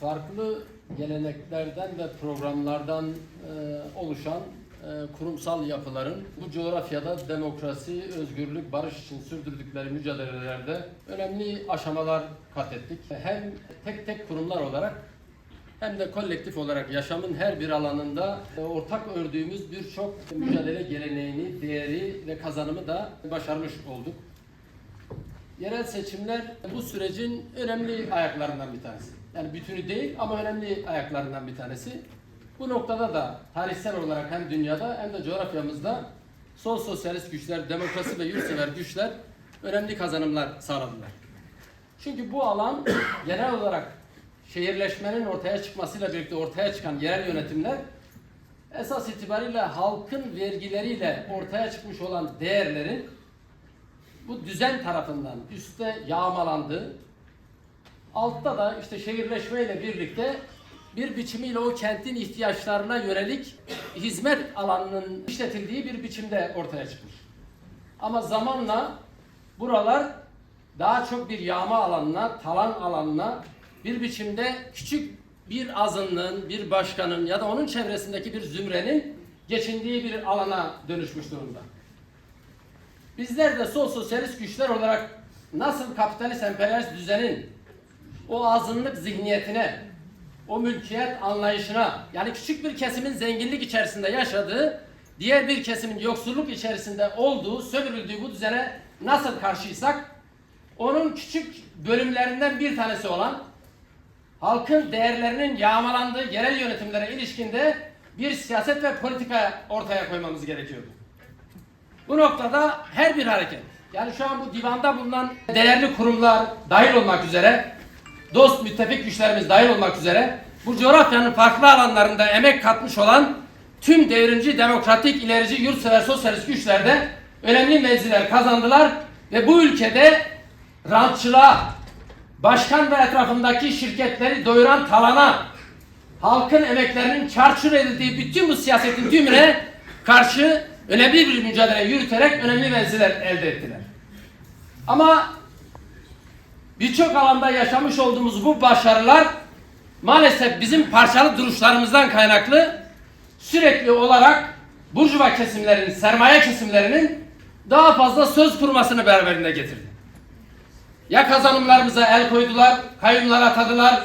farklı geleneklerden ve programlardan e, oluşan e, kurumsal yapıların bu coğrafyada demokrasi, özgürlük, barış için sürdürdükleri mücadelelerde önemli aşamalar kat ettik. Hem tek tek kurumlar olarak hem de kolektif olarak yaşamın her bir alanında e, ortak ördüğümüz birçok mücadele geleneğini, değeri ve kazanımı da başarmış olduk. Yerel seçimler bu sürecin önemli ayaklarından bir tanesi. Yani bütünü değil ama önemli ayaklarından bir tanesi. Bu noktada da tarihsel olarak hem dünyada hem de coğrafyamızda sol sosyalist güçler, demokrasi ve yurtsever güçler önemli kazanımlar sağladılar. Çünkü bu alan genel olarak şehirleşmenin ortaya çıkmasıyla birlikte ortaya çıkan yerel yönetimler esas itibariyle halkın vergileriyle ortaya çıkmış olan değerlerin bu düzen tarafından üstte yağmalandı. Altta da işte şehirleşmeyle birlikte bir biçimiyle o kentin ihtiyaçlarına yönelik hizmet alanının işletildiği bir biçimde ortaya çıkmış. Ama zamanla buralar daha çok bir yağma alanına, talan alanına bir biçimde küçük bir azınlığın, bir başkanın ya da onun çevresindeki bir zümrenin geçindiği bir alana dönüşmüş durumda. Bizler de sol sosyalist güçler olarak nasıl kapitalist emperyalist düzenin o azınlık zihniyetine, o mülkiyet anlayışına, yani küçük bir kesimin zenginlik içerisinde yaşadığı, diğer bir kesimin yoksulluk içerisinde olduğu, sömürüldüğü bu düzene nasıl karşıysak, onun küçük bölümlerinden bir tanesi olan, halkın değerlerinin yağmalandığı yerel yönetimlere ilişkinde bir siyaset ve politika ortaya koymamız gerekiyordu. Bu noktada her bir hareket, yani şu an bu divanda bulunan değerli kurumlar dahil olmak üzere, dost müttefik güçlerimiz dahil olmak üzere, bu coğrafyanın farklı alanlarında emek katmış olan tüm devrimci, demokratik, ilerici, yurtsever, sosyalist güçlerde önemli mevziler kazandılar ve bu ülkede rantçılığa, başkan ve etrafındaki şirketleri doyuran talana, halkın emeklerinin çarçur edildiği bütün bu siyasetin tümüne karşı önemli bir mücadele yürüterek önemli mevziler elde ettiler. Ama birçok alanda yaşamış olduğumuz bu başarılar maalesef bizim parçalı duruşlarımızdan kaynaklı sürekli olarak burjuva kesimlerin, sermaye kesimlerinin daha fazla söz kurmasını beraberinde getirdi. Ya kazanımlarımıza el koydular, kayyumlar atadılar,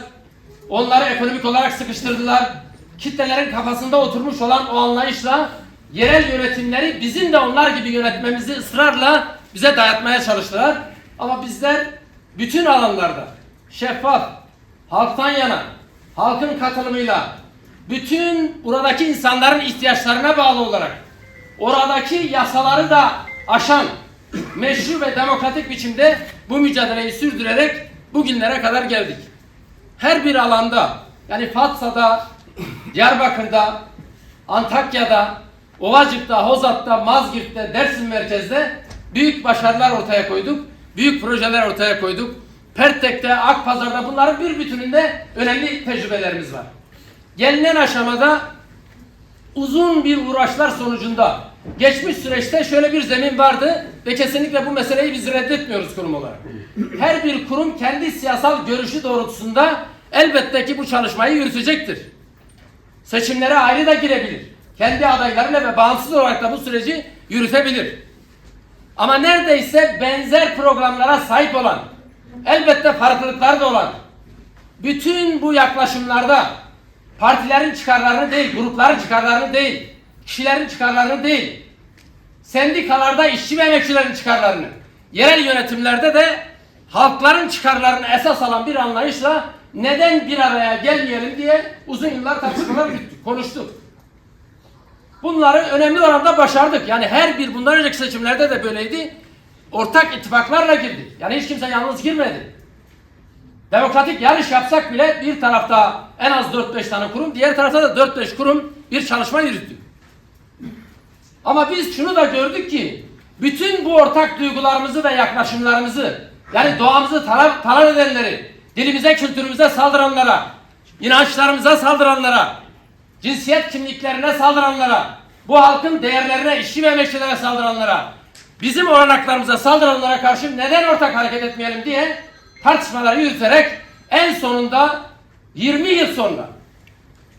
onları ekonomik olarak sıkıştırdılar. Kitlelerin kafasında oturmuş olan o anlayışla yerel yönetimleri bizim de onlar gibi yönetmemizi ısrarla bize dayatmaya çalıştılar. Ama bizler bütün alanlarda şeffaf, halktan yana, halkın katılımıyla bütün buradaki insanların ihtiyaçlarına bağlı olarak oradaki yasaları da aşan meşru ve demokratik biçimde bu mücadeleyi sürdürerek bugünlere kadar geldik. Her bir alanda yani Fatsa'da, Diyarbakır'da, Antakya'da, Ovacık'ta, Hozat'ta, Mazgirt'te, Dersim merkezde büyük başarılar ortaya koyduk. Büyük projeler ortaya koyduk. Pertek'te, Akpazar'da bunların bir bütününde önemli tecrübelerimiz var. Gelinen aşamada uzun bir uğraşlar sonucunda geçmiş süreçte şöyle bir zemin vardı ve kesinlikle bu meseleyi biz reddetmiyoruz kurum olarak. Her bir kurum kendi siyasal görüşü doğrultusunda elbette ki bu çalışmayı yürütecektir. Seçimlere ayrı da girebilir. Kendi adaylarıyla ve bağımsız olarak da bu süreci yürütebilir. Ama neredeyse benzer programlara sahip olan, elbette farklılıkları da olan, bütün bu yaklaşımlarda partilerin çıkarlarını değil, grupların çıkarlarını değil, kişilerin çıkarlarını değil, sendikalarda işçi ve emekçilerin çıkarlarını, yerel yönetimlerde de halkların çıkarlarını esas alan bir anlayışla neden bir araya gelmeyelim diye uzun yıllar tartışmalar konuştuk. Bunları önemli oranda başardık. Yani her bir bundan önceki seçimlerde de böyleydi. Ortak ittifaklarla girdik. Yani hiç kimse yalnız girmedi. Demokratik yarış yapsak bile bir tarafta en az 4-5 tane kurum, diğer tarafta da 4-5 kurum bir çalışma yürüttü. Ama biz şunu da gördük ki bütün bu ortak duygularımızı ve yaklaşımlarımızı yani doğamızı talan, talan edenleri, dilimize, kültürümüze saldıranlara, inançlarımıza saldıranlara, cinsiyet kimliklerine saldıranlara, bu halkın değerlerine, işçi ve emekçilere saldıranlara, bizim olanaklarımıza saldıranlara karşı neden ortak hareket etmeyelim diye tartışmaları yürüterek en sonunda 20 yıl sonra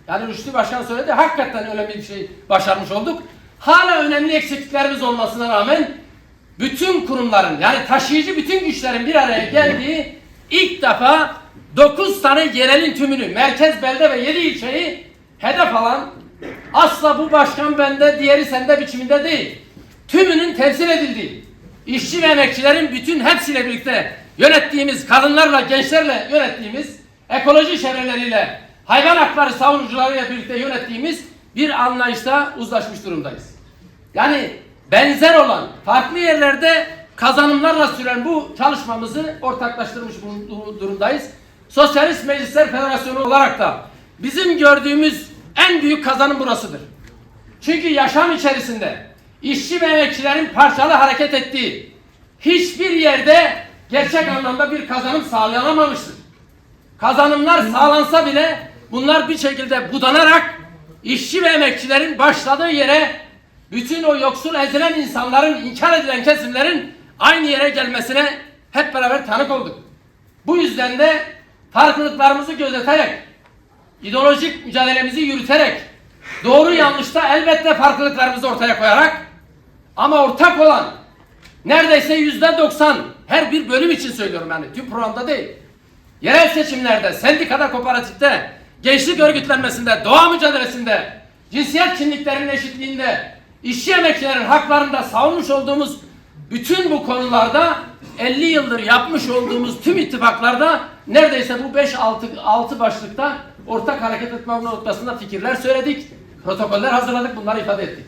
yani Rüştü Başkan söyledi hakikaten önemli bir şey başarmış olduk. Hala önemli eksikliklerimiz olmasına rağmen bütün kurumların yani taşıyıcı bütün güçlerin bir araya geldiği ilk defa 9 tane yerelin tümünü merkez belde ve 7 ilçeyi hedef alan asla bu başkan bende diğeri sende biçiminde değil. Tümünün temsil edildiği işçi ve emekçilerin bütün hepsiyle birlikte yönettiğimiz kadınlarla gençlerle yönettiğimiz ekoloji çevreleriyle hayvan hakları savunucularıyla birlikte yönettiğimiz bir anlayışta uzlaşmış durumdayız. Yani benzer olan farklı yerlerde kazanımlarla süren bu çalışmamızı ortaklaştırmış durumdayız. Sosyalist Meclisler Federasyonu olarak da bizim gördüğümüz en büyük kazanım burasıdır. Çünkü yaşam içerisinde işçi ve emekçilerin parçalı hareket ettiği hiçbir yerde gerçek anlamda bir kazanım sağlanamamıştır. Kazanımlar sağlansa bile bunlar bir şekilde budanarak işçi ve emekçilerin başladığı yere bütün o yoksul ezilen insanların, inkar edilen kesimlerin aynı yere gelmesine hep beraber tanık olduk. Bu yüzden de farklılıklarımızı gözeterek, ideolojik mücadelemizi yürüterek, doğru yanlışta elbette farklılıklarımızı ortaya koyarak ama ortak olan neredeyse yüzde doksan her bir bölüm için söylüyorum yani tüm programda değil. Yerel seçimlerde, sendikada, kooperatifte, gençlik örgütlenmesinde, doğa mücadelesinde, cinsiyet kimliklerinin eşitliğinde, işçi emekçilerin haklarında savunmuş olduğumuz bütün bu konularda 50 yıldır yapmış olduğumuz tüm ittifaklarda neredeyse bu 5-6 6 başlıkta ortak hareket etme noktasında fikirler söyledik, protokoller hazırladık, bunları ifade ettik.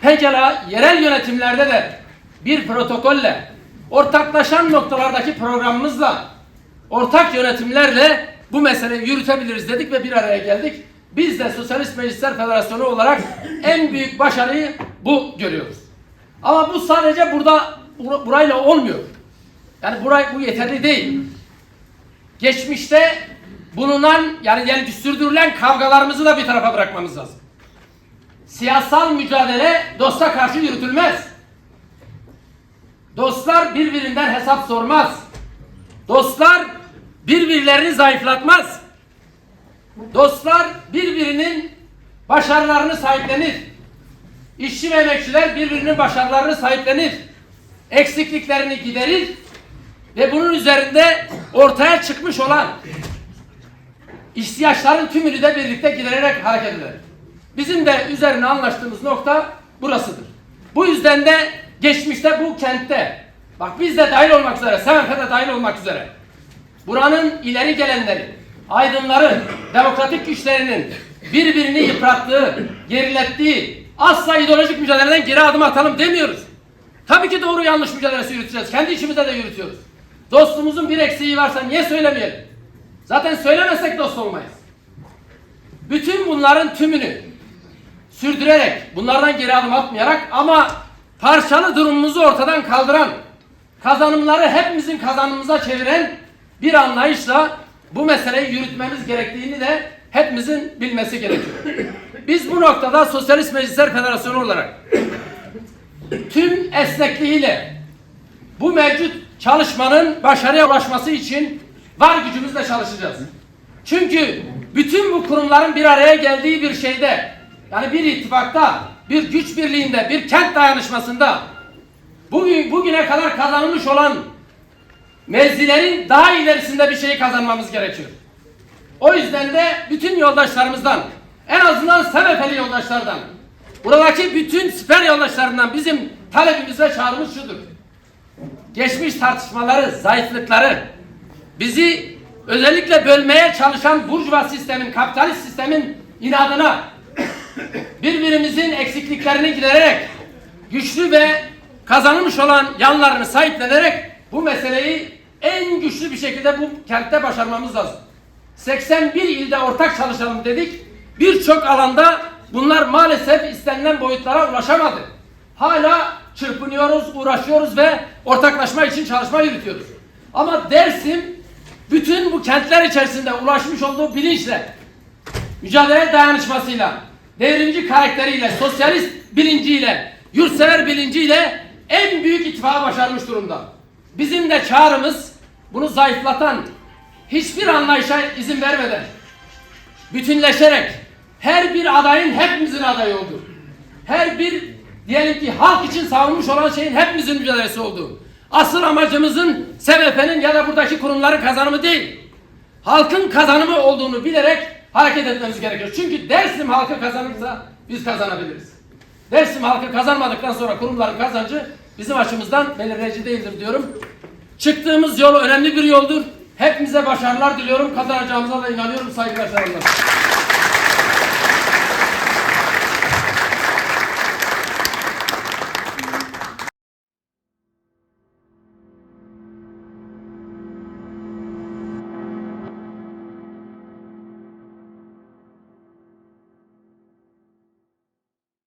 Pekala yerel yönetimlerde de bir protokolle, ortaklaşan noktalardaki programımızla, ortak yönetimlerle bu meseleyi yürütebiliriz dedik ve bir araya geldik. Biz de Sosyalist Meclisler Federasyonu olarak en büyük başarıyı bu görüyoruz. Ama bu sadece burada bur- burayla olmuyor. Yani burayı bu yeterli değil. Geçmişte bulunan yani, yani sürdürülen kavgalarımızı da bir tarafa bırakmamız lazım. Siyasal mücadele dosta karşı yürütülmez. Dostlar birbirinden hesap sormaz. Dostlar birbirlerini zayıflatmaz. Dostlar birbirinin başarılarını sahiplenir. İşçi ve emekçiler birbirinin başarılarını sahiplenir. Eksikliklerini giderir ve bunun üzerinde ortaya çıkmış olan ihtiyaçların tümünü de birlikte gidererek hareket eder. Bizim de üzerine anlaştığımız nokta burasıdır. Bu yüzden de geçmişte bu kentte, bak biz de dahil olmak üzere, Semenfe de dahil olmak üzere, buranın ileri gelenleri, aydınları, demokratik güçlerinin birbirini yıprattığı, gerilettiği, asla ideolojik mücadeleden geri adım atalım demiyoruz. Tabii ki doğru yanlış mücadelesi yürüteceğiz. Kendi içimizde de yürütüyoruz. Dostumuzun bir eksiği varsa niye söylemeyelim? Zaten söylemesek dost olmayız. Bütün bunların tümünü sürdürerek, bunlardan geri adım atmayarak ama parçalı durumumuzu ortadan kaldıran, kazanımları hepimizin kazanımıza çeviren bir anlayışla bu meseleyi yürütmemiz gerektiğini de hepimizin bilmesi gerekiyor. Biz bu noktada Sosyalist Meclisler Federasyonu olarak tüm esnekliğiyle bu mevcut çalışmanın başarıya ulaşması için var gücümüzle çalışacağız. Çünkü bütün bu kurumların bir araya geldiği bir şeyde, yani bir ittifakta, bir güç birliğinde, bir kent dayanışmasında bugün bugüne kadar kazanılmış olan mevzilerin daha ilerisinde bir şeyi kazanmamız gerekiyor. O yüzden de bütün yoldaşlarımızdan, en azından Semefeli yoldaşlardan, buradaki bütün siper yoldaşlarından bizim talebimiz ve çağrımız şudur. Geçmiş tartışmaları, zayıflıkları, bizi özellikle bölmeye çalışan burjuva sistemin, kapitalist sistemin inadına birbirimizin eksikliklerini gidererek güçlü ve kazanılmış olan yanlarını sahiplenerek bu meseleyi en güçlü bir şekilde bu kentte başarmamız lazım. 81 ilde ortak çalışalım dedik. Birçok alanda bunlar maalesef istenilen boyutlara ulaşamadı. Hala çırpınıyoruz, uğraşıyoruz ve ortaklaşma için çalışma yürütüyoruz. Ama Dersim bütün bu kentler içerisinde ulaşmış olduğu bilinçle, mücadele dayanışmasıyla, devrimci karakteriyle, sosyalist bilinciyle, yurtsever bilinciyle en büyük ittifakı başarmış durumda. Bizim de çağrımız bunu zayıflatan, hiçbir anlayışa izin vermeden, bütünleşerek her bir adayın hepimizin adayı olduğu, her bir diyelim ki halk için savunmuş olan şeyin hepimizin mücadelesi olduğu, asıl amacımızın SVP'nin ya da buradaki kurumların kazanımı değil, halkın kazanımı olduğunu bilerek hareket etmemiz gerekiyor. Çünkü Dersim halkı kazanırsa biz kazanabiliriz. Dersim halkı kazanmadıktan sonra kurumların kazancı bizim açımızdan belirleyici değildir diyorum. Çıktığımız yol önemli bir yoldur. Hepimize başarılar diliyorum. Kazanacağımıza da inanıyorum. Saygılar selamlar.